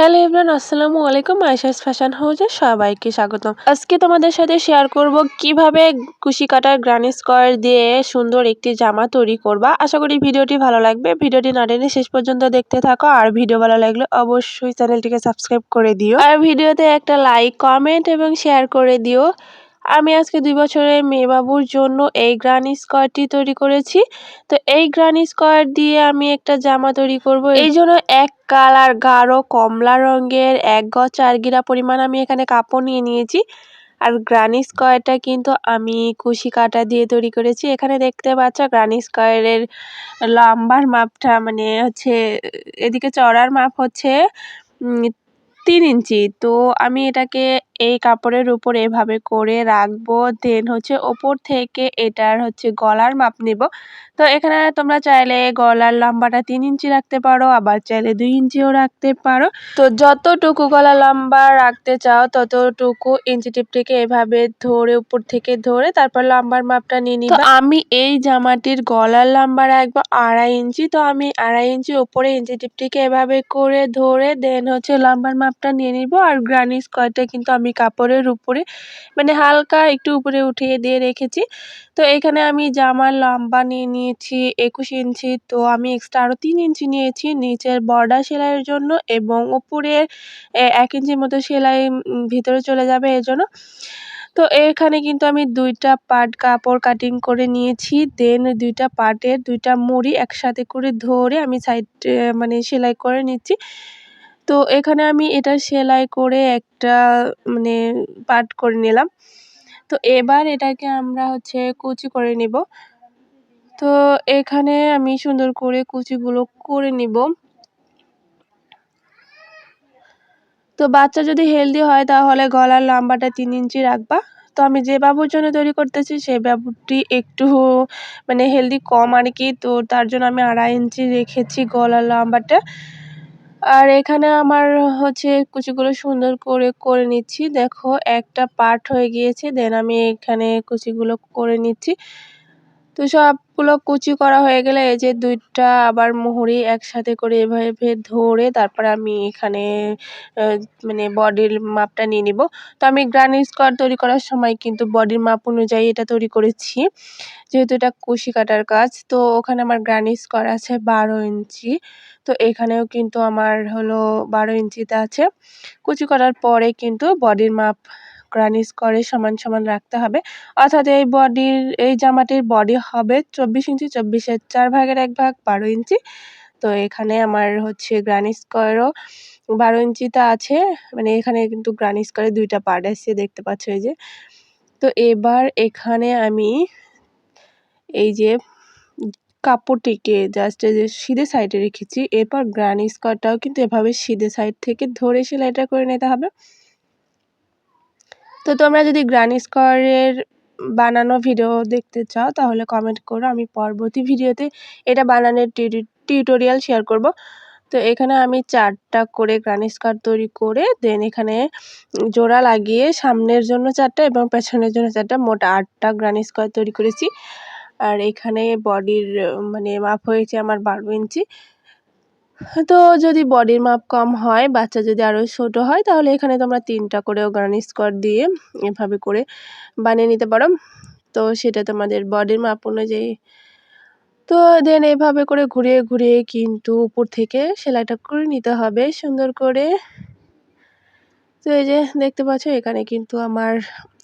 Hello everyone আসসালামু আলাইকুম। আয়সাস fashion হাউসে সবাইকে স্বাগতম। আজকে তোমাদের সাথে শেয়ার করব কীভাবে কুশি কাটার গ্রানি স্কোয়ার দিয়ে সুন্দর একটি জামা তৈরি করবা। আশা করি ভিডিওটি ভালো লাগবে। ভিডিওটি না টেনে শেষ পর্যন্ত দেখতে থাকো। আর ভিডিও ভালো লাগলে অবশ্যই চ্যানেলটিকে সাবস্ক্রাইব করে দিও। আর ভিডিওতে একটা লাইক কমেন্ট এবং শেয়ার করে দিও। আমি আজকে দুই বছরের মেয়েবাবুর জন্য এই গ্রানি স্কোয়ারটি তৈরি করেছি। তো এই গ্রানি স্কোয়ার দিয়ে আমি একটা জামা তৈরি করব। এই জন্য এক কালার গাঢ় কমলা রঙের, এক গজ চার গিরা পরিমাণ আমি এখানে কাপড় নিয়ে নিয়েছি। আর গ্রানি স্কোয়ারটা কিন্তু আমি কুশি কাটা দিয়ে তৈরি করেছি। এখানে দেখতে পাচ্ছ গ্রানি স্কোয়ারের লম্বার মাপটা মানে হচ্ছে, এদিকে চড়ার মাপ হচ্ছে তিন ইঞ্চি। তো আমি এটাকে এই কাপড়ের উপর এভাবে করে রাখব। দেন হচ্ছে ওপর থেকে এটার হচ্ছে গলার মাপ নিব। তো এখানে তোমরা চাইলে গলার লম্বাটা তিন ইঞ্চি রাখতে পারো আবার চাইলে দুই ইঞ্চিও রাখতে পারো। তো যতটুকু গলা লম্বা রাখতে চাও ততটুকু ইঞ্চি টিপটিকে এভাবে ধরে উপর থেকে ধরে তারপর লম্বার মাপটা নিয়ে নিবা। আমি এই জামাটির গলার লম্বা রাখব আড়াই ইঞ্চি। তো আমি আড়াই ইঞ্চি উপরে ইঞ্চি টিপটিকে এভাবে করে ধরে দেন হচ্ছে লম্বার মাপটা নিয়ে নিব। আর গ্রানি স্কোয়ারটা কিন্তু আমি কাপড়ের উপরে মানে হালকা একটু উপরে উঠিয়ে দিয়ে রেখেছি। তো এখানে আমি জামার লম্বা নিয়ে নিয়েছি একুশ ইঞ্চি, তো আমি এক্সট্রা আরও তিন ইঞ্চি নিয়েছি। নিচের বর্ডার সেলাইয়ের জন্য এবং উপরের এক ইঞ্চির মতো সেলাই ভিতরে চলে যাবে এর জন্য তো এখানে কিন্তু আমি দুইটা পার্ট কাপড় কাটিং করে নিয়েছি দেন দুইটা পার্টের দুইটা মুড়ি একসাথে করে ধরে আমি সাইড মানে সেলাই করে নিচ্ছি। তো এখানে আমি এটা সেলাই করে একটা মানে পার্ট করে নিলাম। তো এবার এটাকে আমরা হচ্ছে কুচি করে নিব। তো এখানে আমি সুন্দর করে কুচিগুলো করে নিব। তো বাচ্চা যদি হেলদি হয় তাহলে গলার লম্বাটা তিন ইঞ্চি রাখবা। তো আমি যে বাবুর জন্য তৈরি করতেছি সেই বাবুটি একটু মানে হেলদি কম আর কি তো তার জন্য আমি আড়াই ইঞ্চি রেখেছি গলার লম্বাটা। আর এখানে আমার হচ্ছে কুচিগুলো সুন্দর করে করে নিচ্ছি। দেখো একটা পার্ট হয়ে গিয়েছে দেন আমি এখানে কুচিগুলো করে নিচ্ছি। তো সবগুলো কুচি করা হয়ে গেলে এই যে দুইটা আবার মুহুরি একসাথে করে এভাবে ধরে তারপর আমি এখানে মানে বডির মাপটা নিয়ে নিব। তো আমি গ্রানি স্কোয়ার তৈরি করার সময় কিন্তু বডির মাপ অনুযায়ী এটা তৈরি করেছি, যেহেতু এটা কুশি কাটার কাজ। তো ওখানে আমার গ্রানি স্কোয়ার আছে বারো ইঞ্চি, তো এখানেও কিন্তু আমার হলো বারো ইঞ্চিতে আছে। কুচি করার পরে কিন্তু বডির মাপ গ্রানিশ করে সমান সমান রাখতে হবে। অর্থাৎ এই বডির এই জামাটির বডি হবে চব্বিশ ইঞ্চি, চব্বিশের চার ভাগের এক ভাগ বারো ইঞ্চি। তো এখানে আমার হচ্ছে গ্রানি স্কোয়ারও বারো ইঞ্চিতে আছে। মানে এখানে কিন্তু গ্রানি স্কোয়ারে দুইটা পার্ট আসছে দেখতে পাচ্ছ এই যে। তো এবার এখানে আমি এই যে কাপড়টিকে জাস্ট যে সিধে সাইডে রেখেছি। এরপর গ্রানি স্কোয়ারটাও কিন্তু এভাবে সিধে সাইড থেকে ধরে সেলাইটা করে নিতে হবে। তো তোমরা যদি গ্রানি স্কোয়ারের বানানো ভিডিও দেখতে চাও, তাহলে কমেন্ট করো। আমি পরবর্তী ভিডিওতে এটা বানানোর টিউটোরিয়াল শেয়ার করব। তো এখানে আমি চারটা করে গ্রানি স্কার্ট তৈরি করে দেন এখানে জোড়া লাগিয়ে সামনের জন্য চারটা এবং পেছনের জন্য চারটা, মোট আটটা গ্রানি স্কার্ট তৈরি করেছি। আর এখানে বডির মানে মাপ হয়েছে আমার বারো ইঞ্চি। তো যদি বডির মাপ কম হয়, বাচ্চা যদি আরও ছোট হয়, তাহলে এখানে তোমরা তিনটা করেও গার্নিশ স্কোয়ার দিয়ে এভাবে করে বানিয়ে নিতে পারো। তো সেটা তোমাদের বডির মাপ অনুযায়ী। তো দেন এভাবে করে ঘুরিয়ে ঘুরিয়ে কিন্তু উপর থেকে সেলাইটা করে নিতে হবে সুন্দর করে। তো এই যে দেখতে পাচ্ছ, এখানে কিন্তু আমার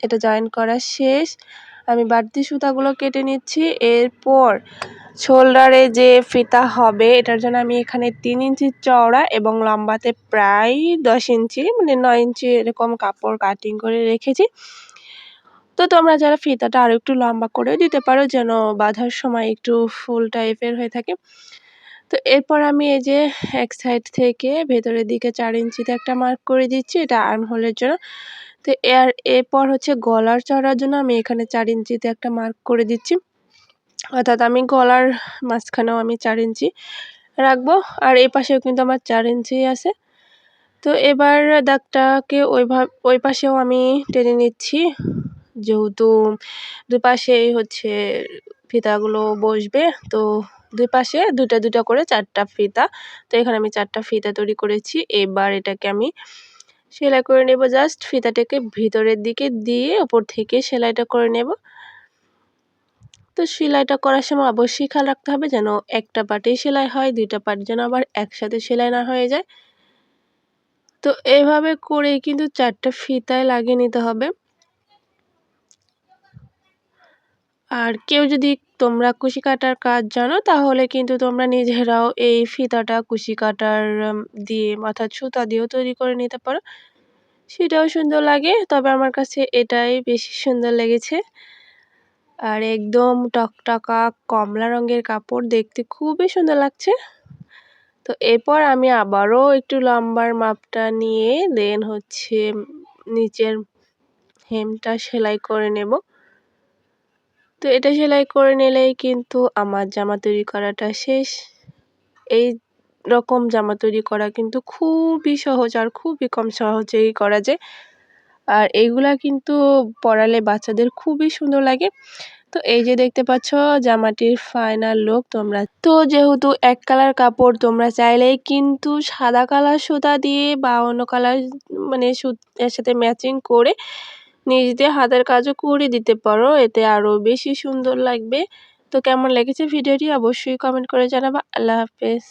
এটা জয়েন করা শেষ। আমি বাড়তি সুতাগুলো কেটে নিচ্ছি। এরপর শোল্ডারে যে ফিতা হবে, এটার জন্য আমি এখানে তিন ইঞ্চি চওড়া এবং লম্বাতে প্রায় দশ ইঞ্চি মানে নয় ইঞ্চি এরকম কাপড় কাটিং করে রেখেছি। তো তোমরা যারা ফিতাটা আরও একটু লম্বা করেও দিতে পারো, যেন বাঁধার সময় একটু ফুল টাইপের হয়ে থাকে। তো এরপর আমি এই যে এক সাইড থেকে ভেতরের দিকে চার ইঞ্চিতে একটা মার্ক করে দিচ্ছি, এটা আর্ম হোলের জন্য। তো এর, এরপর হচ্ছে গলার চড়ার জন্য আমি এখানে চার ইঞ্চিতে একটা মার্ক করে দিচ্ছি। অর্থাৎ আমি গলার মাঝখানেও আমি চার ইঞ্চি রাখব আর এই পাশেও কিন্তু আমার চার ইঞ্চি আছে। তো এবার দাগটাকে ওইভাবে, ওই পাশেও আমি টেনে নিচ্ছি। যেহেতু দুপাশেই হচ্ছে ফিতাগুলো বসবে, তো দুই পাশে দুটা দুটা করে চারটা ফিতা। তো এখানে আমি চারটা ফিতা তৈরি করেছি। এবার এটাকে আমি সেলাই করে নেব জাস্ট ফিতাটাকে ভিতরের দিকে দিয়ে ওপর থেকে সেলাইটা করে নেব। তো সেলাইটা করার সময় অবশ্যই খেয়াল রাখতে হবে যেন একটা পার্টেই সেলাই হয়, দুইটা পার্ট যেন আবার একসাথে সেলাই না হয়ে যায়। তো এভাবে করে কিন্তু চারটা ফিতায় লাগিয়ে নিতে হবে। আর কেউ যদি তোমরা কুশি কাটার কাজ জানো, তাহলে কিন্তু তোমরা নিজেরাও এই ফিতাটা কুশি কাটার দিয়ে মাথার সুতা দিয়েও তৈরি করে নিতে পারো। সেটাও সুন্দর লাগে, তবে আমার কাছে এটাই বেশি সুন্দর লেগেছে। আর একদম টকটকা কমলা রঙের কাপড় দেখতে খুবই সুন্দর লাগছে। তো এরপর আমি আবারও একটু লম্বার মাপটা নিয়ে দেন হচ্ছে নিচের হেমটা সেলাই করে নেব। তো এটা সেলাই করে নিলেই কিন্তু আমার জামা তৈরি করাটা শেষ। এই রকম জামা তৈরি করা কিন্তু খুবই সহজ আর খুবই কম সহজেই করা যায়। আর এইগুলা কিন্তু পরালে বাচ্চাদের খুবই সুন্দর লাগে। তো এই যে দেখতে পাচ্ছ জামাটির ফাইনাল লুক তোমরা তো যেহেতু এক কালার কাপড়, তোমরা চাইলেই কিন্তু সাদা কালার সুতা দিয়ে বা অন্য কালার মানে এর সাথে ম্যাচিং করে নিজেদের হাতের কাজও করে দিতে পারো, এতে আরও বেশি সুন্দর লাগবে। তো কেমন লেগেছে ভিডিওটি অবশ্যই কমেন্ট করে জানাবা। আল্লাহ হাফেজ।